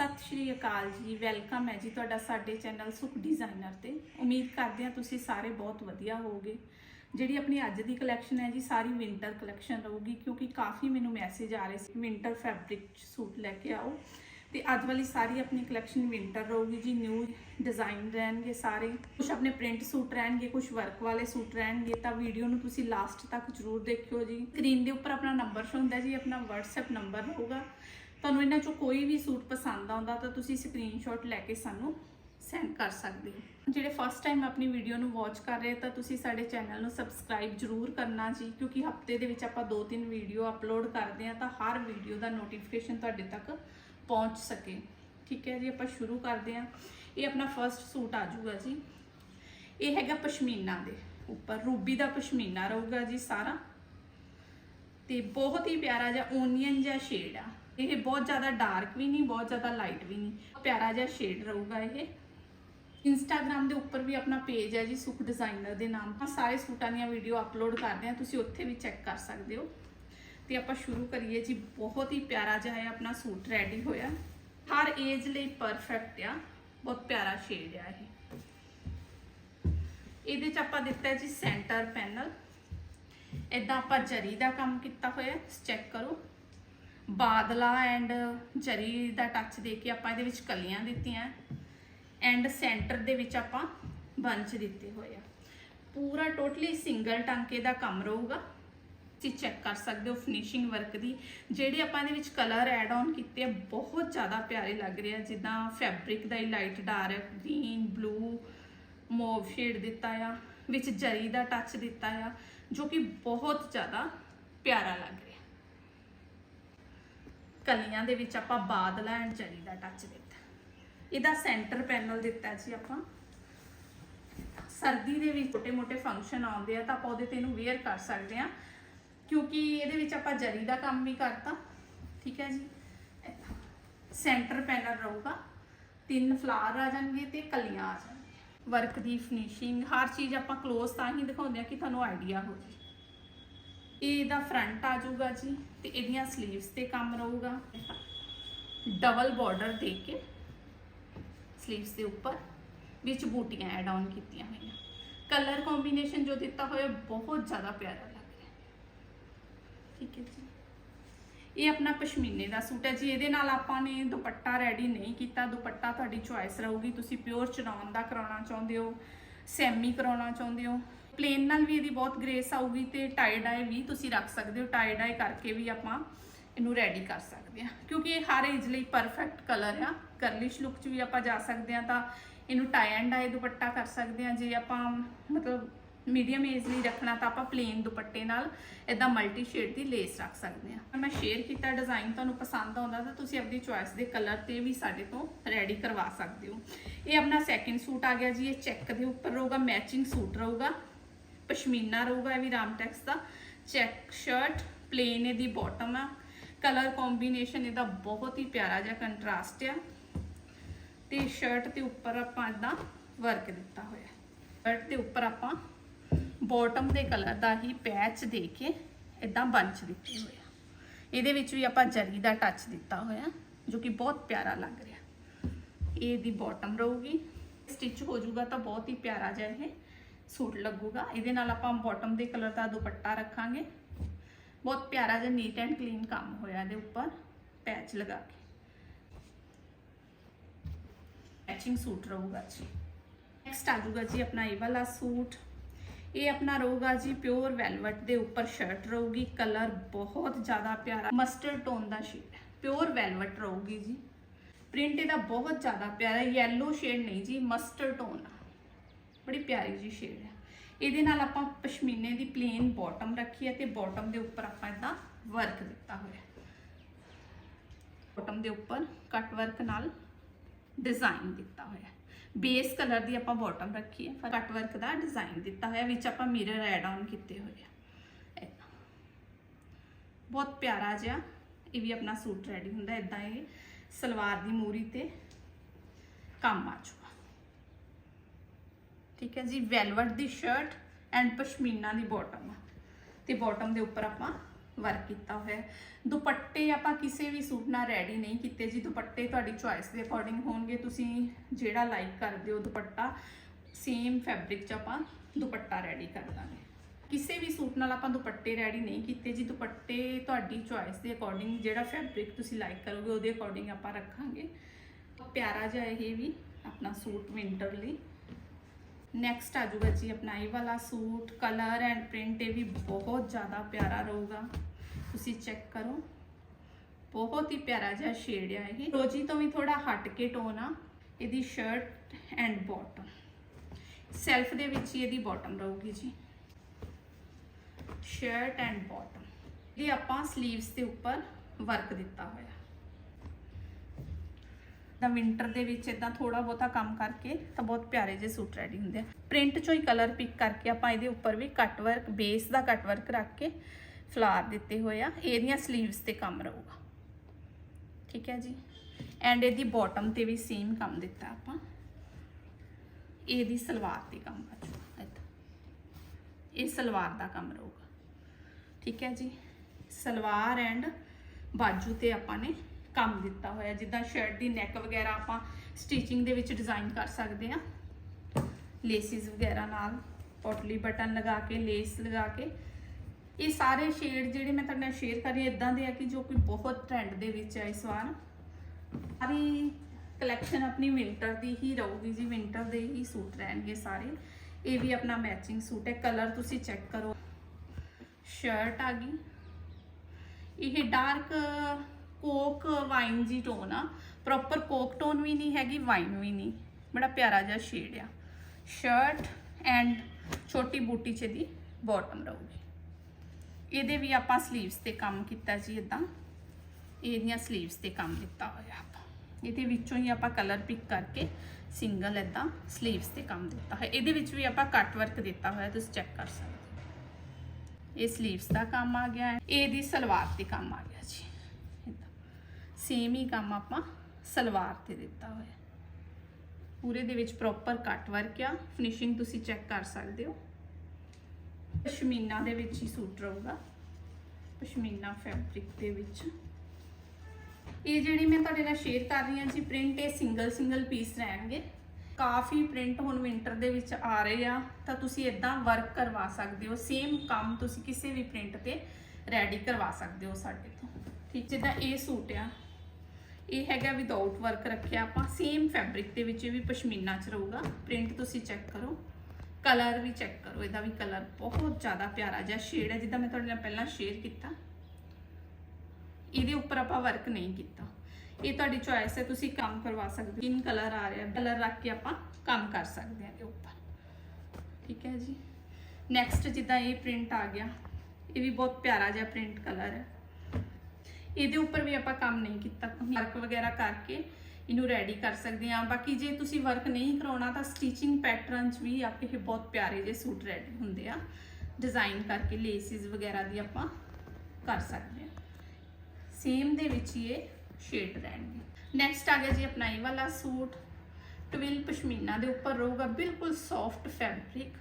ਸਤਿ ਸ਼੍ਰੀ ਅਕਾਲ ਜੀ, ਵੈਲਕਮ ਹੈ ਜੀ ਤੁਹਾਡਾ ਸਾਡੇ ਚੈਨਲ ਸੁਖ ਡਿਜ਼ਾਈਨਰ ਤੇ। ਉਮੀਦ ਕਰਦੇ ਹਾਂ ਤੁਸੀਂ ਸਾਰੇ ਬਹੁਤ ਵਧੀਆ ਹੋਵੋਗੇ। ਜਿਹੜੀ ਆਪਣੀ ਅੱਜ ਦੀ ਕਲੈਕਸ਼ਨ ਹੈ ਜੀ, ਸਾਰੀ ਵਿੰਟਰ ਕਲੈਕਸ਼ਨ ਰਹੂਗੀ ਕਿਉਂਕਿ ਕਾਫੀ ਮੈਨੂੰ ਮੈਸੇਜ ਆ ਰਹੇ ਸੀ ਵਿੰਟਰ ਫੈਬਰਿਕ ਸੂਟ ਲੈ ਕੇ ਆਓ। ਤੇ ਅੱਜ ਵਾਲੀ ਸਾਰੀ ਆਪਣੀ ਕਲੈਕਸ਼ਨ ਵਿੰਟਰ ਰਹੂਗੀ ਜੀ ਨਿਊ ਡਿਜ਼ਾਈਨ ਰਹਿਣਗੇ ਸਾਰੇ। ਕੁਝ ਆਪਣੇ ਪ੍ਰਿੰਟ ਸੂਟ ਰਹਿਣਗੇ ਕੁਝ ਵਰਕ ਵਾਲੇ ਸੂਟ ਰਹਿਣਗੇ, ਤਾਂ ਵੀਡੀਓ ਨੂੰ ਤੁਸੀਂ ਲਾਸਟ ਤੱਕ ਜਰੂਰ ਦੇਖਿਓ ਜੀ। ਸਕਰੀਨ ਦੇ ਉੱਪਰ ਆਪਣਾ ਨੰਬਰ ਸ਼ੋ ਹੁੰਦਾ ਜੀ, ਆਪਣਾ WhatsApp ਨੰਬਰ ਰਹੂਗਾ। ਤੁਹਾਨੂੰ ਇਹਨਾਂ ਚੋਂ ਕੋਈ ਵੀ ਸੂਟ ਪਸੰਦ ਆਉਂਦਾ ਤਾਂ ਤੁਸੀਂ ਸਕਰੀਨਸ਼ਾਟ ਲੈ ਕੇ ਸਾਨੂੰ ਸੈਂਡ ਕਰ ਸਕਦੇ ਹੋ। ਜਿਹੜੇ ਫਸਟ ਟਾਈਮ ਆਪਣੀ ਵੀਡੀਓ ਨੂੰ ਵਾਚ ਕਰ ਰਹੇ ਤਾਂ ਤੁਸੀਂ ਸਾਡੇ ਚੈਨਲ ਨੂੰ ਸਬਸਕ੍ਰਾਈਬ ਜਰੂਰ ਕਰਨਾ ਜੀ, ਕਿਉਂਕਿ ਹਫ਼ਤੇ ਦੇ ਵਿੱਚ ਆਪਾਂ ਦੋ ਤਿੰਨ ਵੀਡੀਓ ਅਪਲੋਡ ਕਰਦੇ ਆ, ਤਾਂ ਹਰ ਵੀਡੀਓ ਦਾ ਨੋਟੀਫਿਕੇਸ਼ਨ ਤੁਹਾਡੇ ਤੱਕ ਪਹੁੰਚ ਸਕੇ। ਠੀਕ ਹੈ ਜੀ, ਆਪਾਂ ਸ਼ੁਰੂ ਕਰਦੇ ਆ। ਇਹ ਆਪਣਾ ਫਰਸਟ ਸੂਟ ਆ ਜਾਊਗਾ ਜੀ। ਇਹ ਹੈਗਾ ਪਸ਼ਮੀਨਾ ਦੇ ਉੱਪਰ, ਰੂਬੀ ਦਾ ਪਸ਼ਮੀਨਾ ਰਹੂਗਾ ਜੀ ਸਾਰਾ। ਤੇ ਬਹੁਤ ਹੀ ਪਿਆਰਾ ਜਿਹਾ ਓਨੀਅਨ ਜਿਹਾ ਸ਼ੇਡ ਆ। ਇਹ ਬਹੁਤ ਜ਼ਿਆਦਾ ਡਾਰਕ ਵੀ ਨਹੀਂ, ਬਹੁਤ ਜ਼ਿਆਦਾ ਲਾਈਟ ਵੀ ਨਹੀਂ। ਪਿਆਰਾ ਜਿਹਾ ਸ਼ੇਡ ਰਹੂਗਾ ਇਹ। ਇੰਸਟਾਗ੍ਰam ਦੇ ਉੱਪਰ ਵੀ ਆਪਣਾ ਪੇਜ ਹੈ ਜੀ, ਸੁਖ ਡਿਜ਼ਾਈਨਰ ਦੇ ਨਾਮ। ਤੋਂ ਸਾਰੇ ਸੂਟਾਂ ਦੀਆਂ ਵੀਡੀਓ ਅਪਲੋਡ ਕਰਦੇ ਆ ਤੁਸੀਂ ਉੱਥੇ ਵੀ ਚੈੱਕ ਕਰ ਸਕਦੇ ਹੋ। ਤੇ ਆਪਾਂ ਸ਼ੁਰੂ ਕਰੀਏ ਜੀ, ਬਹੁਤ ਹੀ ਪਿਆਰਾ ਜਿਹਾ ਹੈ ਆਪਣਾ ਸੂਟ ਰੈਡੀ ਹੋਇਆ। ਹਰ ਏਜ ਲਈ ਪਰਫੈਕਟ ਆ, ਬਹੁਤ ਪਿਆਰਾ ਸ਼ੇਡ ਆ ਇਹ। ਇਹਦੇ ਚ ਆਪਾਂ ਦਿੱਤਾ ਜੀ ਸੈਂਟਰ ਪੈਨਲ ਇਦਾਂ ਆਪਾਂ ਜਰੀ ਦਾ ਕੰਮ ਕੀਤਾ ਹੋਇਆ ਚੈੱਕ ਕਰੋ। ਬਾਦਲਾ ਐਂਡ ਜਰੀ ਦਾ ਟੱਚ ਦੇ ਕੇ ਆਪਾਂ ਇਹਦੇ ਵਿੱਚ ਕਲੀਆਂ ਦਿੱਤੀਆਂ। ਐਂਡ ਸੈਂਟਰ ਦੇ ਵਿੱਚ ਆਪਾਂ ਬੰਚ ਦਿੱਤੇ ਹੋਏ ਆ। ਪੂਰਾ ਟੋਟਲੀ ਸਿੰਗਲ ਟਾਂਕੇ ਦਾ ਕੰਮ ਰਹੂਗਾ। ਤੁਸੀਂ ਚੈੱਕ ਕਰ ਸਕਦੇ ਹੋ ਫਿਨਿਸ਼ਿੰਗ ਵਰਕ ਦੀ। ਜਿਹੜੇ ਆਪਾਂ ਇਹਦੇ ਵਿੱਚ ਕਲਰ ਐਡ ਆਨ ਕੀਤੇ ਆ, ਬਹੁਤ ਜ਼ਿਆਦਾ ਪਿਆਰੇ ਲੱਗ ਰਹੇ ਆ। ਜਿੱਦਾਂ ਫੈਬਰਿਕ ਦਾ ਹੀ light dark green blue mauve shade ਦਿੱਤਾ ਆ। ਵਿੱਚ ਜਰੀ ਦਾ ਟੱਚ ਦਿੱਤਾ ਆ, ਜੋ ਕਿ ਬਹੁਤ ਜ਼ਿਆਦਾ ਪਿਆਰਾ ਲੱਗ ਰਿਹਾ। ਕਲੀਆਂ ਦੇ ਵਿੱਚ ਆਪਾਂ ਬਾਦਲਾ ਐਂਡ ਜਰੀ ਦਾ ਟੱਚ ਦਿੱਤਾ ਇਹਦਾ ਸੈਂਟਰ ਪੈਨਲ ਦਿੱਤਾ ਜੀ ਆਪਾਂ। ਸਰਦੀ ਦੇ ਵਿੱਚ ਛੋਟੇ-ਮੋਟੇ ਫੰਕਸ਼ਨ ਆਉਂਦੇ ਆ ਤਾਂ ਆਪਾਂ ਉਹਦੇ ਤੇ ਇਹਨੂੰ ਵੇਅਰ ਕਰ ਸਕਦੇ ਆ ਕਿਉਂਕਿ ਇਹਦੇ ਵਿੱਚ ਆਪਾਂ ਜਰੀ ਦਾ ਕੰਮ ਵੀ ਕਰਤਾ। ਠੀਕ ਹੈ ਜੀ? ਸੈਂਟਰ ਪੈਨਲ ਰਹੂਗਾ। ਤਿੰਨ ਫਲਾਰ ਆ ਜਾਣਗੇ ਤੇ ਕਲੀਆਂ ਆ ਜਾਣਗੀਆਂ। ਵਰਕ ਦੀ ਫਿਨਿਸ਼ਿੰਗ ਹਰ ਚੀਜ਼ ਆਪਾਂ ক্লোਜ਼ ਤਾਂ ਹੀ ਦਿਖਾਉਂਦੇ ਆ ਕਿ ਤੁਹਾਨੂੰ ਆਈਡੀਆ ਹੋ ਜਾਵੇ ਇਹ ਇਹਦਾ ਫਰੰਟ ਆ ਜਾਊਗਾ ਜੀ ਤੇ ਇਹਦੀਆਂ 슬ੀਵਸ ਤੇ ਕੰਮ ਰਹੂਗਾ। ਡਬਲ ਬਾਰਡਰ ਦੇ ਕੇ 슬ੀਵਸ ਦੇ ਉੱਪਰ ਵਿੱਚ ਬੂਟੀਆਂ ਐਡ ਆਨ ਕੀਤੀਆਂ ਹੋਈਆਂ। ਕਲਰ ਕੰਬੀਨੇਸ਼ਨ ਜੋ ਦਿੱਤਾ ਹੋਇਆ ਬਹੁਤ ਜ਼ਿਆਦਾ ਪਿਆਰਾ ਲੱਗ ਰਿਹਾ ਠੀਕ ਹੈ ਜੀ। ਇਹ ਆਪਣਾ ਪਸ਼ਮੀਨੇ ਦਾ ਸੂਟ ਹੈ ਜੀ। ਇਹਦੇ ਨਾਲ ਆਪਾਂ ਨੇ ਦੁਪੱਟਾ ਰੈਡੀ ਨਹੀਂ ਕੀਤਾ। ਦੁਪੱਟਾ ਤੁਹਾਡੀ ਚੁਆਇਸ ਰਹੂਗੀ। ਤੁਸੀਂ ਪਿਓਰ ਚਨਾਉਣ ਦਾ ਕਰਾਉਣਾ ਚਾਹੁੰਦੇ ਹੋ ਸੈਮੀ ਕਰਾਉਣਾ ਚਾਹੁੰਦੇ ਹੋ ਪਲੇਨ ਨਾਲ ਵੀ ਇਹਦੀ ਬਹੁਤ ਗ੍ਰੇਸ ਆਊਗੀ ਤੇ ਟਾਈ ਡਾਈ ਵੀ ਤੁਸੀਂ ਰੱਖ ਸਕਦੇ ਹੋ ਟਾਈ ਡਾਈ ਕਰਕੇ ਵੀ ਆਪਾਂ ਇਹਨੂੰ ਰੈਡੀ ਕਰ ਸਕਦੇ ਹਾਂ। ਕਿਉਂਕਿ ਇਹ ਹਰ ਏਜ ਲਈ ਪਰਫੈਕਟ ਕਲਰ ਆ। ਕਰਲਿਸ਼ ਲੁੱਕ 'ਚ ਵੀ ਆਪਾਂ ਜਾ ਸਕਦੇ ਹਾਂ ਤਾਂ ਇਹਨੂੰ ਟਾਈ ਐਂਡ ਡਾਈ ਦੁਪੱਟਾ ਕਰ ਸਕਦੇ ਹਾਂ। ਜੇ ਆਪਾਂ ਮਤਲਬ ਮੀਡੀਅਮ ਏਜ ਲਈ ਰੱਖਣਾ ਤਾਂ ਆਪਾਂ ਪਲੇਨ ਦੁਪੱਟੇ ਨਾਲ ਇਦਾਂ ਮਲਟੀ ਸ਼ੇਡ ਦੀ ਲੇਸ ਰੱਖ ਸਕਦੇ ਹਾਂ। ਮੈਂ ਸ਼ੇਅਰ ਕੀਤਾ ਡਿਜ਼ਾਈਨ ਤੁਹਾਨੂੰ ਪਸੰਦ ਆਉਂਦਾ ਤਾਂ ਤੁਸੀਂ ਆਪਣੀ ਚੁਆਇਸ ਦੇ ਕਲਰ ਤੇ ਵੀ ਸਾਡੇ ਤੋਂ ਰੈਡੀ ਕਰਵਾ ਸਕਦੇ ਹੋ। ਇਹ ਆਪਣਾ ਸੈਕਿੰਡ ਸੂਟ ਆ ਗਿਆ ਜੀ, ਇਹ ਚੈੱਕ ਦੇ ਉੱਪਰ ਰਹੂਗਾ ਮੈਚਿੰਗ ਸੂਟ ਰਹੂਗਾ। ਪਸ਼ਮੀਨਾ ਰਹੂਗਾ ਇਹ ਵੀ ਰਾਮਟੈਕਸ ਦਾ। ਚੈੱਕ ਸ਼ਰਟ ਪਲੇਨ ਇਹਦੀ ਬਾਟਮ ਆ। ਕਲਰ ਕੰਬੀਨੇਸ਼ਨ ਇਹਦਾ ਬਹੁਤ ਹੀ ਪਿਆਰਾ ਜਿਹਾ ਕੰਟਰਾਸਟ ਆ। ਤੇ ਸ਼ਰਟ ਦੇ ਉੱਪਰ ਆਪਾਂ ਇਦਾਂ ਵਰਕ ਦਿੱਤਾ ਹੋਇਆ। ਸ਼ਰਟ ਦੇ ਉੱਪਰ ਆਪਾਂ ਬਾਟਮ ਦੇ ਕਲਰ ਦਾ ਹੀ ਪੈਚ ਦੇ ਕੇ ਇਦਾਂ ਬੰਚ ਦਿੱਤੇ ਹੋਏ ਆ। ਇਹਦੇ ਵਿੱਚ ਵੀ ਆਪਾਂ ਜਰੀ ਦਾ ਟੱਚ ਦਿੱਤਾ ਹੋਇਆ, ਜੋ ਕਿ ਬਹੁਤ ਪਿਆਰਾ ਲੱਗ ਰਿਹਾ। ਇਹ ਦੀ ਬਾਟਮ ਰਹੂਗੀ। ਸਟਿਚ ਹੋ ਜਾਊਗਾ ਤਾਂ ਬਹੁਤ ਹੀ ਪਿਆਰਾ ਜਿਹਾ ਇਹ। ਸੂਟ ਲੱਗੂਗਾ ਇਹਦੇ ਨਾਲ ਆਪਾਂ ਬਾਟਮ ਦੇ ਕਲਰ ਦਾ ਦੁਪੱਟਾ ਰੱਖਾਂਗੇ ਬਹੁਤ ਪਿਆਰਾ ਜਿਹਾ ਨੀਟ ਐਂਡ ਕਲੀਨ ਕੰਮ ਹੋਇਆ ਇਹਦੇ ਉੱਪਰ ਪੈਚ ਲਗਾ ਕੇ ਮੈਚਿੰਗ ਸੂਟ ਰਹੂਗਾ ਜੀ ਨੈਕਸਟ ਆ ਜਾਊਗਾ ਜੀ ਆਪਣਾ ਇਹ ਵਾਲਾ ਸੂਟ ਇਹ ਆਪਣਾ ਰਹੂਗਾ ਜੀ ਪਿਓਰ ਵੈਲਵਟ ਦੇ ਉੱਪਰ ਸ਼ਰਟ ਰਹੂਗੀ ਕਲਰ ਬਹੁਤ ਜ਼ਿਆਦਾ ਪਿਆਰਾ ਮਸਟਰਡ ਟੋਨ ਦਾ ਸ਼ੇਡ ਹੈ ਪਿਓਰ ਵੈਲਵਟ ਰਹੂਗੀ ਜੀ ਪ੍ਰਿੰਟ ਇਹਦਾ ਬਹੁਤ ਜ਼ਿਆਦਾ ਪਿਆਰਾ ਯੈਲੋ ਸ਼ੇਡ ਨਹੀਂ ਜੀ ਮਸਟਰਡ ਟੋਨ ਆ ਬੜੀ ਪਿਆਰੀ ਜੀ ਸ਼ੇਡ ਹੈ। ਇਹਦੇ ਨਾਲ ਆਪਾਂ ਪਸ਼ਮੀਨੇ ਦੀ ਪਲੇਨ ਬਾਟਮ ਰੱਖੀ ਹੈ ਤੇ ਬਾਟਮ ਦੇ ਉੱਪਰ ਆਪਾਂ ਇਹਦਾ ਵਰਕ ਦਿੱਤਾ ਹੋਇਆ ਬਾਟਮ ਦੇ ਉੱਪਰ ਕਟ ਵਰਕ ਨਾਲ ਡਿਜ਼ਾਈਨ ਦਿੱਤਾ ਹੋਇਆ ਬੇਸ ਕਲਰ ਦੀ ਆਪਾਂ ਬਾਟਮ ਰੱਖੀ ਹੈ ਫਿਰ ਕੱਟ ਵਰਕ ਦਾ ਡਿਜ਼ਾਈਨ ਦਿੱਤਾ ਹੋਇਆ ਵਿੱਚ ਆਪਾਂ ਮਿਰਰ ਐਡ ਆਨ ਕੀਤੇ ਹੋਏ ਆ ਏਦਾਂ। ਬਹੁਤ ਪਿਆਰਾ ਜਿਹਾ ਇਹ ਵੀ ਆਪਣਾ ਸੂਟ ਰੈਡੀ ਹੁੰਦਾ ਇਦਾਂ ਇਹ ਸਲਵਾਰ ਦੀ ਮੂਰੀ ਤੇ ਕੰਮ ਆ ਜਾਊਗਾ ਠੀਕ ਹੈ ਜੀ ਵੈਲਵਟ ਦੀ ਸ਼ਰਟ ਐਂਡ ਪਸ਼ਮੀਨਾ ਦੀ ਬਾਟਮ ਤੇ ਬਾਟਮ ਦੇ ਉੱਪਰ ਆਪਾਂ ਵਰਕ ਕੀਤਾ ਹੋਇਆ ਦੁਪੱਟੇ ਆਪਾਂ ਕਿਸੇ ਵੀ ਸੂਟ ਨਾਲ ਰੈਡੀ ਨਹੀਂ ਕੀਤੇ ਜੀ। ਦੁਪੱਟੇ ਤੁਹਾਡੀ ਚੁਆਇਸ ਦੇ ਅਕੋਰਡਿੰਗ ਹੋਣਗੇ। ਤੁਸੀਂ ਜਿਹੜਾ ਲਾਈਕ ਕਰਦੇ ਹੋ ਦੁਪੱਟਾ ਸੇਮ ਫੈਬਰਿਕ 'ਚ ਆਪਾਂ ਦੁਪੱਟਾ ਰੈਡੀ ਕਰ ਦਾਂਗੇ। ਕਿਸੇ ਵੀ ਸੂਟ ਨਾਲ ਆਪਾਂ ਦੁਪੱਟੇ ਰੈਡੀ ਨਹੀਂ ਕੀਤੇ ਜੀ। ਦੁਪੱਟੇ ਤੁਹਾਡੀ ਚੁਆਇਸ ਦੇ ਅਕੋਰਡਿੰਗ ਜਿਹੜਾ ਫੈਬਰਿਕ ਤੁਸੀਂ ਲਾਈਕ ਕਰੋਗੇ, ਉਹਦੇ ਅਕੋਰਡਿੰਗ ਆਪਾਂ ਰੱਖਾਂਗੇ। ਪਿਆਰਾ ਜਿਹਾ ਇਹ ਵੀ ਆਪਣਾ ਸੂਟ ਵਿੰਟਰ ਲਈ। ਨੈਕਸਟ ਆ ਜਾਊਗਾ ਜੀ ਆਪਣਾ ਇਹ ਵਾਲਾ ਸੂਟ ਕਲਰ ਐਂਡ ਪ੍ਰਿੰਟ ਇਹ ਵੀ ਬਹੁਤ ਜ਼ਿਆਦਾ ਪਿਆਰਾ ਰਹੂਗਾ। ਤੁਸੀਂ ਚੈੱਕ ਕਰੋ। ਬਹੁਤ ਹੀ ਪਿਆਰਾ ਜਿਹਾ ਸ਼ੇਡ ਆ ਇਹ। ਰੋਜੀ ਤੋਂ ਵੀ ਥੋੜਾ ਹਟ ਕੇ ਟੋਨ ਆ। ਇਹਦੀ ਸ਼ਰਟ ਐਂਡ ਬਾਟਮ ਸੈਲਫ ਦੇ ਵਿੱਚ ਹੀ ਇਹਦੀ ਬਾਟਮ ਰਹੂਗੀ ਜੀ। ਸ਼ਰਟ ਐਂਡ ਬਾਟਮ ਇਹ ਆਪਾਂ 슬ੀਵਸ ਦੇ ਉੱਪਰ ਵਰਕ ਦਿੱਤਾ ਹੋਇਆ। ਤਾਂ ਵਿੰਟਰ ਦੇ ਵਿੱਚ ਇਦਾਂ ਥੋੜਾ ਬਹੁਤਾ ਕੰਮ ਕਰਕੇ ਤਾਂ ਬਹੁਤ ਪਿਆਰੇ ਜਿਹੇ ਸੂਟ ਰੈਡੀ ਹੁੰਦੇ ਆ। ਪ੍ਰਿੰਟ ਚੋਂ ਹੀ ਕਲਰ ਪਿਕ ਕਰਕੇ ਆਪਾਂ ਇਹਦੇ ਉੱਪਰ ਵੀ ਕੱਟ ਵਰਕ ਬੇਸ ਦਾ ਕੱਟ ਵਰਕ ਰੱਖ ਕੇ ਫਲਾਰ ਦਿੱਤੇ ਹੋਏ ਆ। ਇਹਦੀਆਂ 슬ੀਵਸ ਤੇ ਕੰਮ ਰਹੂਗਾ। ਠੀਕ ਹੈ ਜੀ? ਐਂਡ ਇਹਦੀ ਬਾਟਮ ਤੇ ਵੀ ਸੇਮ ਕੰਮ ਦਿੱਤਾ ਆਪਾਂ। ਇਹਦੀ ਸਲਵਾਰ ਤੇ ਕੰਮ ਆਜੂਗਾ ਇਹ ਸਲਵਾਰ ਦਾ ਕੰਮ ਰਹੂਗਾ। ਠੀਕ ਹੈ ਜੀ? ਸਲਵਾਰ ਐਂਡ ਬਾਜੂ ਤੇ ਆਪਾਂ ਨੇ ਕੰਮ ਦਿੱਤਾ ਹੋਇਆ, ਜਿੱਦਾਂ ਸ਼ਰਟ ਦੀ ਨੈਕ ਵਗੈਰਾ ਆਪਾਂ ਸਟਿਚਿੰਗ ਦੇ ਵਿੱਚ ਡਿਜ਼ਾਈਨ ਕਰ ਸਕਦੇ ਆ ਲੇਸਿਸ ਵਗੈਰਾ ਨਾਲ ਪੋਟਲੀ ਬਟਨ ਲਗਾ ਕੇ ਲੇਸ ਲਗਾ ਕੇ। ਇਹ ਸਾਰੇ ਸ਼ੇਡ ਜਿਹੜੇ ਮੈਂ ਤੁਹਾਡੇ ਨਾਲ ਸ਼ੇਅਰ ਕਰ ਰਹੀ ਹਾਂ ਇਦਾਂ ਦੇ ਆ ਕਿ ਜੋ ਕੋਈ ਬਹੁਤ ਟ੍ਰੈਂਡ ਦੇ ਵਿੱਚ ਹੈ ਇਸ ਵਾਰ। ਸਾਰੀ ਕਲੈਕਸ਼ਨ ਆਪਣੀ ਵਿੰਟਰ ਦੀ ਹੀ ਰਹੂਗੀ ਜੀ ਵਿੰਟਰ ਦੇ ਹੀ ਸੂਟ ਰਹਿਣਗੇ ਸਾਰੇ। ਇਹ ਵੀ ਆਪਣਾ ਮੈਚਿੰਗ ਸੂਟ ਹੈ ਕਲਰ ਤੁਸੀਂ ਚੈੱਕ ਕਰੋ। ਸ਼ਰਟ ਆ ਗਈ। ਇਹ ਡਾਰਕ ਕੋਕ, ਵਾਈਨ ਜੀ ਟੋਨ ਆ। ਪ੍ਰੋਪਰ ਕੋਕ ਟੋਨ ਵੀ ਨਹੀਂ ਹੈਗੀ, ਵਾਈਨ ਵੀ ਨਹੀਂ। ਬੜਾ ਪਿਆਰਾ ਜਿਹਾ ਸ਼ੇਡ ਆ। ਸ਼ਰਟ ਐਂਡ ਛੋਟੀ ਬੂਟੀ ਚ ਦੀ ਬਾਟਮ ਰਹੂਗੀ। ਇਹਦੇ ਵੀ ਆਪਾਂ ਸਲੀਵਸ ਤੇ ਕੰਮ ਕੀਤਾ ਜੀ ਇਦਾਂ ਇਹਦੀਆਂ ਸਲੀਵਸ ਤੇ ਕੰਮ ਕੀਤਾ ਹੋਇਆ ਆਪਾਂ। ਇਹਦੇ ਵਿੱਚੋਂ ਹੀ ਆਪਾਂ ਕਲਰ ਪਿਕ ਕਰਕੇ ਸਿੰਗਲ ਇਦਾਂ ਸਲੀਵਸ ਤੇ ਕੰਮ ਦਿੱਤਾ ਹੈ ਇਹਦੇ ਵਿੱਚ ਵੀ ਆਪਾਂ ਕੱਟ ਵਰਕ ਦਿੱਤਾ ਹੋਇਆ, ਤੁਸੀਂ ਚੈੱਕ ਕਰ ਸਕਦੇ ਇਹ ਸਲੀਵਸ ਦਾ ਕੰਮ ਆ ਗਿਆ ਹੈ। ਇਹ ਸਲਵਾਰ ਤੇ ਕੰਮ ਆ ਗਿਆ ਜੀ। ਸੇਮ ਹੀ ਕੰਮ ਆਪਾਂ ਸਲਵਾਰ ਤੇ ਦਿੱਤਾ ਹੋਇਆ। ਪੂਰੇ ਦੇ ਵਿੱਚ ਪ੍ਰੋਪਰ ਕੱਟ ਵਰਕ ਆ। ਫਿਨਿਸ਼ਿੰਗ ਤੁਸੀਂ ਚੈੱਕ ਕਰ ਸਕਦੇ ਹੋ। ਪਸ਼ਮੀਨਾ ਦੇ ਵਿੱਚ ਹੀ ਸੂਟ ਰਹੂਗਾ। ਪਸ਼ਮੀਨਾ ਫੈਬਰਿਕ ਦੇ ਵਿੱਚ। ਇਹ ਜਿਹੜੀ ਮੈਂ ਤੁਹਾਡੇ ਨਾਲ ਸ਼ੇਅਰ ਕਰ ਰਹੀ ਹਾਂ ਜੀ ਪ੍ਰਿੰਟ ਇਹ ਸਿੰਗਲ ਸਿੰਗਲ ਪੀਸ ਰਹਿਣਗੇ। ਕਾਫੀ ਪ੍ਰਿੰਟ ਹੁਣ ਵਿੰਟਰ ਦੇ ਵਿੱਚ ਆ ਰਹੇ ਆ। ਤਾਂ ਤੁਸੀਂ ਇਦਾਂ ਵਰਕ ਕਰਵਾ ਸਕਦੇ ਹੋ। ਸੇਮ ਕੰਮ ਤੁਸੀਂ ਕਿਸੇ ਵੀ ਪ੍ਰਿੰਟ ਤੇ ਰੈਡੀ ਕਰਵਾ ਸਕਦੇ ਹੋ ਸਾਡੇ ਤੋਂ। ਠੀਕ, ਜਿੱਦਾਂ ਇਹ ਸੂਟ ਆ। ਇਹ ਹੈਗਾ ਵਿਦਆਊਟ ਵਰਕ ਰੱਖਿਆ ਆਪਾਂ ਸੇਮ ਫੈਬਰਿਕ ਦੇ ਵਿੱਚ ਇਹ ਵੀ ਪਸ਼ਮੀਨਾ ਚ ਰਹੂਗਾ। ਪ੍ਰਿੰਟ ਤੁਸੀਂ ਚੈੱਕ ਕਰੋ। ਕਲਰ ਵੀ ਚੈੱਕ ਕਰੋ, ਇਹਦਾ ਵੀ ਕਲਰ ਬਹੁਤ ਜ਼ਿਆਦਾ ਪਿਆਰਾ ਜਿਹਾ ਸ਼ੇਡ ਹੈ, ਜਿੱਦਾਂ ਮੈਂ ਤੁਹਾਡੇ ਨਾਲ ਪਹਿਲਾਂ ਸ਼ੇਅਰ ਕੀਤਾ। ਇਹਦੇ ਉੱਪਰ ਆਪਾਂ ਵਰਕ ਨਹੀਂ ਕੀਤਾ। ਇਹ ਤੁਹਾਡੀ ਚੁਆਇਸ ਹੈ, ਤੁਸੀਂ ਕੰਮ ਕਰਵਾ ਸਕਦੇ ਹੋ। ਕਿਨ ਕਲਰ ਆ ਰਿਹਾ ਕਲਰ ਰੱਖ ਕੇ ਆਪਾਂ ਕੰਮ ਕਰ ਸਕਦੇ ਹਾਂ ਇਹਦੇ ਉੱਪਰ। ਠੀਕ ਹੈ ਜੀ? ਨੈਕਸਟ ਜਿੱਦਾਂ ਇਹ ਪ੍ਰਿੰਟ ਆ ਗਿਆ, ਇਹ ਵੀ ਬਹੁਤ ਪਿਆਰਾ ਜਿਹਾ ਪ੍ਰਿੰਟ ਕਲਰ ਹੈ। ਇਹਦੇ ਉੱਪਰ ਵੀ ਆਪਾਂ ਕੰਮ ਨਹੀਂ ਕੀਤਾ। ਵਰਕ ਵਗੈਰਾ ਕਰਕੇ ਇਹਨੂੰ ਰੈਡੀ ਕਰ ਸਕਦੇ ਹਾਂ। ਬਾਕੀ ਜੇ ਤੁਸੀਂ ਵਰਕ ਨਹੀਂ ਕਰਾਉਣਾ ਤਾਂ ਸਟਿਚਿੰਗ ਪੈਟਰਨਸ ਵੀ ਆਪੇ ਇਹ ਬਹੁਤ ਪਿਆਰੇ ਜਿਹੇ ਸੂਟ ਰੈਡੀ ਹੁੰਦੇ ਆ। ਡਿਜ਼ਾਈਨ ਕਰਕੇ ਲੇਸਿਸ ਵਗੈਰਾ ਦੀ ਆਪਾਂ ਕਰ ਸਕਦੇ ਹਾਂ। ਸੇਮ ਦੇ ਵਿੱਚ ਹੀ ਇਹ ਸ਼ੇਡ ਰਹਿਣਗੇ। ਨੈਕਸਟ ਆ ਗਿਆ ਜੀ ਆਪਣਾ ਇਹ ਵਾਲਾ ਸੂਟ ਟਵਿਲ ਪਸ਼ਮੀਨਾ ਦੇ ਉੱਪਰ ਰਹੂਗਾ। ਬਿਲਕੁਲ ਸੌਫਟ ਫੈਬਰਿਕ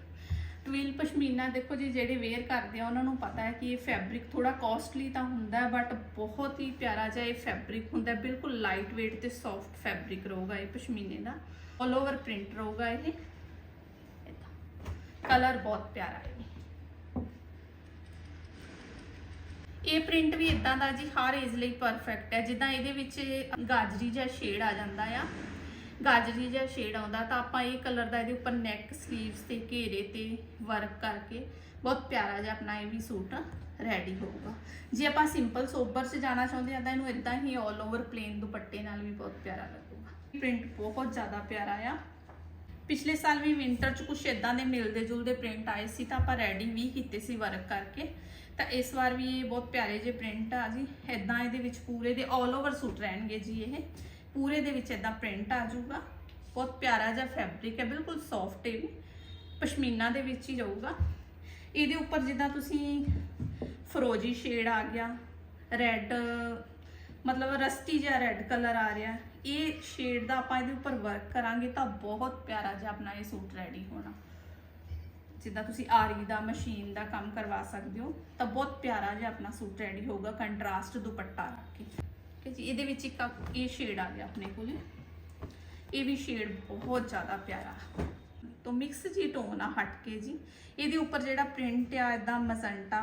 ਟਵਿਲ ਪਸ਼ਮੀਨਾ ਦੇਖੋ ਜੀ, ਜਿਹੜੇ ਵੇਅਰ ਕਰਦੇ ਆ, ਉਹਨਾਂ ਨੂੰ ਪਤਾ ਹੈ ਕਿ ਇਹ ਫੈਬਰਿਕ ਥੋੜਾ ਕਾਸਟਲੀ ਤਾਂ ਹੁੰਦਾ ਬਟ ਬਹੁਤ ਹੀ ਪਿਆਰਾ ਜਿਹਾ ਇਹ ਫੈਬਰਿਕ ਹੁੰਦਾ ਬਿਲਕੁਲ ਲਾਈਟ weight ਤੇ ਸੌਫਟ ਫੈਬਰਿਕ ਰਹੂਗਾ ਇਹ ਪਸ਼ਮੀਨੇ ਦਾ। ਆਲ ਓਵਰ ਪ੍ਰਿੰਟ ਰਹੂਗਾ ਇਹ। ਕਲਰ ਬਹੁਤ ਪਿਆਰਾ ਹੈ। ਇਹ ਪ੍ਰਿੰਟ ਵੀ ਇਦਾਂ ਦਾ ਜੀ, ਹਰ ਏਜ ਲਈ ਪਰਫੈਕਟ ਹੈ। ਜਿੱਦਾਂ ਇਹਦੇ ਵਿੱਚ ਗਾਜਰੀ ਜਿਹਾ ਸ਼ੇਡ ਆ ਜਾਂਦਾ ਆ। ਗਾਜਰੀ ਜਿਹਾ ਸ਼ੇਡ ਆਉਂਦਾ, ਤਾਂ ਆਪਾਂ ਇਹ ਕਲਰ ਦਾ ਇਹਦੇ ਉੱਪਰ ਨੈਕ ਸਲੀਵਸ ਤੇ ਘੇਰੇ ਤੇ ਵਰਕ ਕਰਕੇ ਬਹੁਤ ਪਿਆਰਾ ਜਿਹਾ ਆਪਣਾ ਇਹ ਵੀ ਸੂਟ ਰੈਡੀ ਹੋਊਗਾ। ਜੇ ਆਪਾਂ ਸਿੰਪਲ ਸੋਬਰ 'ਚ ਜਾਣਾ ਚਾਹੁੰਦੇ ਆ ਤਾਂ ਇਹਨੂੰ ਇਦਾਂ ਹੀ ਆਲ ਓਵਰ ਪਲੇਨ ਦੁਪੱਟੇ ਨਾਲ ਵੀ ਬਹੁਤ ਪਿਆਰਾ ਲੱਗੂਗਾ। ਪ੍ਰਿੰਟ ਬਹੁਤ ਜ਼ਿਆਦਾ ਪਿਆਰਾ ਆ। ਪਿਛਲੇ ਸਾਲ ਵੀ ਵਿੰਟਰ 'ਚ ਕੁਝ ਇਦਾਂ ਦੇ ਮਿਲਦੇ ਜੁਲਦੇ ਪ੍ਰਿੰਟ ਆਏ ਸੀ, ਤਾਂ ਆਪਾਂ ਰੈਡੀ ਵੀ ਕੀਤੇ ਸੀ ਵਰਕ ਕਰਕੇ। ਤਾਂ ਇਸ ਵਾਰ ਵੀ ਇਹ ਬਹੁਤ ਪਿਆਰੇ ਜਿਹੇ ਪ੍ਰਿੰਟ ਆ ਜੀ। ਇਦਾਂ ਇਹਦੇ ਵਿੱਚ ਪੂਰੇ ਦੇ ਆਲ ਓਵਰ ਸੂਟ ਰਹਿਣਗੇ ਜੀ ਇਹ। ਪੂਰੇ ਦੇ ਵਿੱਚ ਇਦਾਂ ਪ੍ਰਿੰਟ ਆ ਜਾਊਗਾ। ਬਹੁਤ ਪਿਆਰਾ ਜਿਹਾ ਫੈਬਰਿਕ ਹੈ, ਬਿਲਕੁਲ ਸੌਫਟ ਹੈ ਵੀ। ਪਸ਼ਮੀਨਾ ਦੇ ਵਿੱਚ ਹੀ ਜਾਊਗਾ। ਇਹਦੇ ਉੱਪਰ ਜਿੱਦਾਂ ਤੁਸੀਂ ਫਰੋਜੀ ਸ਼ੇਡ ਆ ਗਿਆ ਰੈੱਡ ਮਤਲਬ ਰਸਟੀ ਜਿਹਾ ਰੈੱਡ ਕਲਰ ਆ ਰਿਹਾ, ਇਹ ਸ਼ੇਡ ਦਾ ਆਪਾਂ ਇਹਦੇ ਉੱਪਰ ਵਰਕ ਕਰਾਂਗੇ ਤਾਂ ਬਹੁਤ ਪਿਆਰਾ ਜਿਹਾ ਆਪਣਾ ਇਹ ਸੂਟ ਰੈਡੀ ਹੋਣਾ। ਜਿੱਦਾਂ ਤੁਸੀਂ ਆਰੀ ਦਾ, ਮਸ਼ੀਨ ਦਾ ਕੰਮ ਕਰਵਾ ਸਕਦੇ ਹੋ, ਤਾਂ ਬਹੁਤ ਪਿਆਰਾ ਜਿਹਾ ਆਪਣਾ ਸੂਟ ਰੈਡੀ ਹੋਊਗਾ ਕੰਟਰਾਸਟ ਦੁਪੱਟਾ ਰੱਖ ਕੇ। ਠੀਕ ਹੈ ਜੀ ਇਹਦੇ ਵਿੱਚ ਇੱਕ ਇਹ ਸ਼ੇਡ ਆ ਗਿਆ ਆਪਣੇ ਕੋਲ। ਇਹ ਵੀ ਸ਼ੇਡ ਬਹੁਤ ਜ਼ਿਆਦਾ ਪਿਆਰਾ। ਤੋਂ ਮਿਕਸ ਜੀ ਟੋਨ ਆ ਹਟ ਕੇ ਜੀ। ਇਹਦੇ ਉੱਪਰ ਜਿਹੜਾ ਪ੍ਰਿੰਟ ਆ ਇਦਾਂ magenta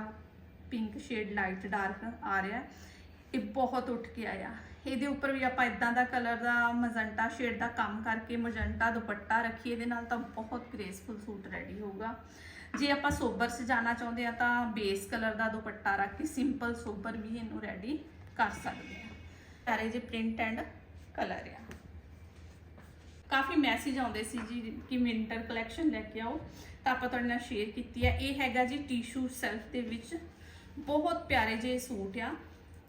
pink shade light dark ਆ ਰਿਹਾ। ਇਹ ਬਹੁਤ ਉੱਠ ਕੇ ਆਇਆ। ਇਹਦੇ ਉੱਪਰ ਵੀ ਆਪਾਂ ਇਦਾਂ ਦਾ ਕਲਰ ਦਾ ਮਜ਼ੰਟਾ ਸ਼ੇਡ ਦਾ ਕੰਮ ਕਰਕੇ ਮਜੰਟਾ ਦੁਪੱਟਾ ਰੱਖੀਏ, ਇਹਦੇ ਨਾਲ ਤਾਂ ਬਹੁਤ ਗ੍ਰੇਸਫੁਲ ਸੂਟ ਰੈਡੀ ਹੋਊਗਾ। ਜੇ ਆਪਾਂ ਸੋਬਰ ਸਜਾਣਾ ਚਾਹੁੰਦੇ ਆ ਤਾਂ ਬੇਸ ਕਲਰ ਦਾ ਦੁਪੱਟਾ ਰੱਖ ਕੇ ਸਿੰਪਲ ਸੋਬਰ ਵੀ ਇਹਨੂੰ ਰੈਡੀ ਕਰ ਸਕਦੇ ਆ। ਸਾਰੇ ਜੇ ਪ੍ਰਿੰਟ ਐਂਡ ਕਲਰ ਆ। ਕਾਫੀ ਮੈਸੇਜ ਆਉਂਦੇ ਸੀ ਜੀ ਕਿ ਵਿੰਟਰ ਕਲੈਕਸ਼ਨ ਲੈ ਕੇ ਆਓ। ਤਾਂ ਆਪਾਂ ਤੁਹਾਡੇ ਨਾਲ ਸ਼ੇਅਰ ਕੀਤੀ ਹੈ ਇਹ ਹੈਗਾ ਜੀ ਟਿਸ਼ੂ ਸੈਲਫ ਦੇ ਵਿੱਚ ਬਹੁਤ ਪਿਆਰੇ ਜਿਹੇ ਸੂਟ ਆ।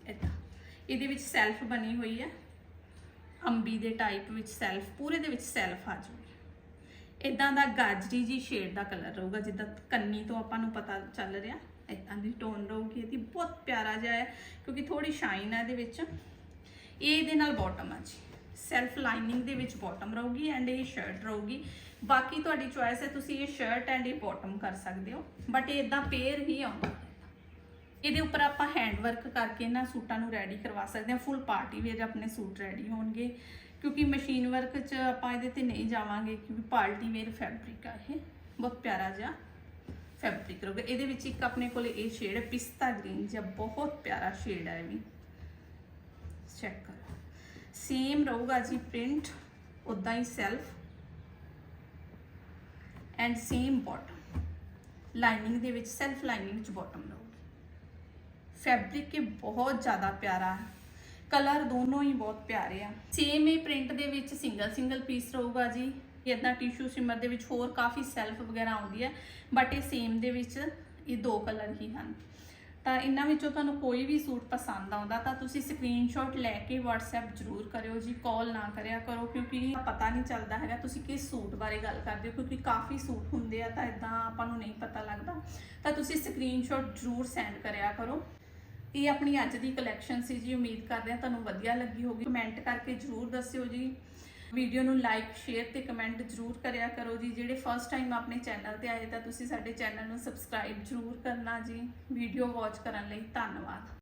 ਇਦਾਂ। ਇਹਦੇ ਵਿੱਚ ਸੈਲਫ ਬਣੀ ਹੋਈ ਆ। ਅੰਬੀ ਦੇ ਟਾਈਪ ਵਿੱਚ ਸੈਲਫ ਪੂਰੇ ਦੇ ਵਿੱਚ ਸੈਲਫ ਆ ਜੂਗੀ ਇਦਾਂ ਦਾ ਗਾਜਰੀ ਜੀ ਸ਼ੇਡ ਦਾ ਕਲਰ ਰਹੂਗਾ, ਜਿੱਦਾਂ ਕੰਨੀ ਤੋਂ ਆਪਾਂ ਨੂੰ ਪਤਾ ਚੱਲ ਰਿਹਾ। ਇਦਾਂ ਦੀ ਟੋਨ ਰਹੂਗੀ। ਇਹਦੀ ਬਹੁਤ ਪਿਆਰਾ ਜਿਹਾ ਹੈ, ਕਿਉਂਕਿ ਥੋੜੀ ਸ਼ਾਈਨ ਹੈ ਇਹਦੇ ਵਿੱਚ। ਇਹ ਇਹਦੇ ਨਾਲ ਬਾਟਮ ਆ ਜੀ। ਸੈਲਫ ਲਾਈਨਿੰਗ ਦੇ ਵਿੱਚ ਬਾਟਮ ਰਹੂਗੀ ਐਂਡ ਇਹ ਸ਼ਰਟ ਰਹੂਗੀ। ਬਾਕੀ ਤੁਹਾਡੀ ਚੁਆਇਸ ਹੈ, ਤੁਸੀਂ ਇਹ ਸ਼ਰਟ ਐਂਡ ਇਹ ਬਾਟਮ ਕਰ ਸਕਦੇ ਹੋ। ਬਟ ਇਹ ਇਦਾਂ ਪੇਅਰ ਹੀ ਆਉਂਦਾ ਇਹਦੇ ਉੱਪਰ ਆਪਾਂ ਹੈਂਡ ਵਰਕ ਕਰਕੇ ਇਹਨਾਂ ਸੂਟਾਂ ਨੂੰ ਰੈਡੀ ਕਰਵਾ ਸਕਦੇ ਹਾਂ। ਫੁੱਲ ਪਾਰਟੀ ਵੇਅਰ ਆਪਣੇ ਸੂਟ ਰੈਡੀ ਹੋਣਗੇ। ਕਿਉਂਕਿ ਮਸ਼ੀਨ ਵਰਕ 'ਚ ਆਪਾਂ ਇਹਦੇ ਤੇ ਨਹੀਂ ਜਾਵਾਂਗੇ, ਕਿਉਂਕਿ ਪਾਰਟੀ ਵੇਅਰ ਫੈਬਰਿਕ ਆ ਇਹ। ਬਹੁਤ ਪਿਆਰਾ ਜਿਹਾ ਫੈਬਰਿਕ ਰਹੂਗਾ। ਇਹਦੇ ਵਿੱਚ ਇੱਕ ਆਪਣੇ ਕੋਲੇ ਇਹ ਸ਼ੇਡ ਪਿਸਤਾ ਗ੍ਰੀਨ ਜਿਹਾ। ਬਹੁਤ ਪਿਆਰਾ ਸ਼ੇਡ ਹੈ ਇਹ ਵੀ। ਚੈੱਕ ਕਰੋ। ਸੇਮ ਰਹੂਗਾ ਜੀ ਪ੍ਰਿੰਟ ਉਦਾਂ ਹੀ self and same bottom lining ਦੇ ਵਿੱਚ ਸੈਲਫ ਲਾਈਨਿੰਗ ਚ ਬਾਟਮ ਰਹੂਗੀ। ਫੈਬਰਿਕ ਇਹ ਬਹੁਤ ਜ਼ਿਆਦਾ ਪਿਆਰਾ ਹੈ। ਕਲਰ ਦੋਨੋਂ ਹੀ ਬਹੁਤ ਪਿਆਰੇ ਆ। ਸੇਮ ਇਹ ਪ੍ਰਿੰਟ ਦੇ ਵਿੱਚ ਸਿੰਗਲ ਸਿੰਗਲ ਪੀਸ ਰਹੂਗਾ ਜੀ। ਇਦਾਂ ਟਿਸ਼ੂ ਸਿਮਰ ਦੇ ਵਿੱਚ ਹੋਰ ਕਾਫੀ ਸੈਲਫ ਵਗੈਰਾ ਆਉਂਦੀ ਹੈ ਬਟ ਇਹ ਸੇਮ ਦੇ ਵਿੱਚ ਇਹ ਦੋ ਕਲਰ ਹੀ ਹਨ। ਤਾਂ ਇਹਨਾਂ ਵਿੱਚੋਂ ਤੁਹਾਨੂੰ ਕੋਈ ਵੀ ਸੂਟ ਪਸੰਦ ਆਉਂਦਾ ਤਾਂ ਤੁਸੀਂ ਸਕਰੀਨਸ਼ਾਟ ਲੈ ਕੇ WhatsApp ਜ਼ਰੂਰ ਕਰਿਓ ਜੀ ਕਾਲ ਨਾ ਕਰਿਆ ਕਰੋ ਕਿਉਂਕਿ ਪਤਾ ਨਹੀਂ ਚੱਲਦਾ ਹੈਗਾ ਤੁਸੀਂ ਕਿਸ ਸੂਟ ਬਾਰੇ ਗੱਲ ਕਰਦੇ ਹੋ, ਕਿਉਂਕਿ ਕਾਫੀ ਸੂਟ ਹੁੰਦੇ ਆ ਤਾਂ ਇਦਾਂ ਆਪਾਂ ਨੂੰ ਨਹੀਂ ਪਤਾ ਲੱਗਦਾ। ਤਾਂ ਤੁਸੀਂ ਸਕਰੀਨਸ਼ਾਟ ਜ਼ਰੂਰ ਸੈਂਡ ਕਰਿਆ ਕਰੋ। ਇਹ ਆਪਣੀ ਅੱਜ ਦੀ ਕਲੈਕਸ਼ਨ ਸੀ ਜੀ, ਉਮੀਦ ਕਰਦੇ ਹਾਂ ਤੁਹਾਨੂੰ ਵਧੀਆ ਲੱਗੀ ਹੋਗੀ ਕਮੈਂਟ ਕਰਕੇ ਜਰੂਰ ਦੱਸਿਓ ਜੀ। ਵੀਡੀਓ ਨੂੰ ਲਾਈਕ ਸ਼ੇਅਰ ਤੇ ਕਮੈਂਟ ਜਰੂਰ ਕਰਿਆ ਕਰੋ ਜੀ। ਜਿਹੜੇ ਫਸਟ ਟਾਈਮ ਆਪਣੇ ਚੈਨਲ ਤੇ ਆਏ ਤਾਂ ਤੁਸੀਂ ਸਾਡੇ ਚੈਨਲ ਨੂੰ ਸਬਸਕ੍ਰਾਈਬ ਜਰੂਰ ਕਰਨਾ ਜੀ। ਵੀਡੀਓ ਵਾਚ ਕਰਨ ਲਈ ਧੰਨਵਾਦ।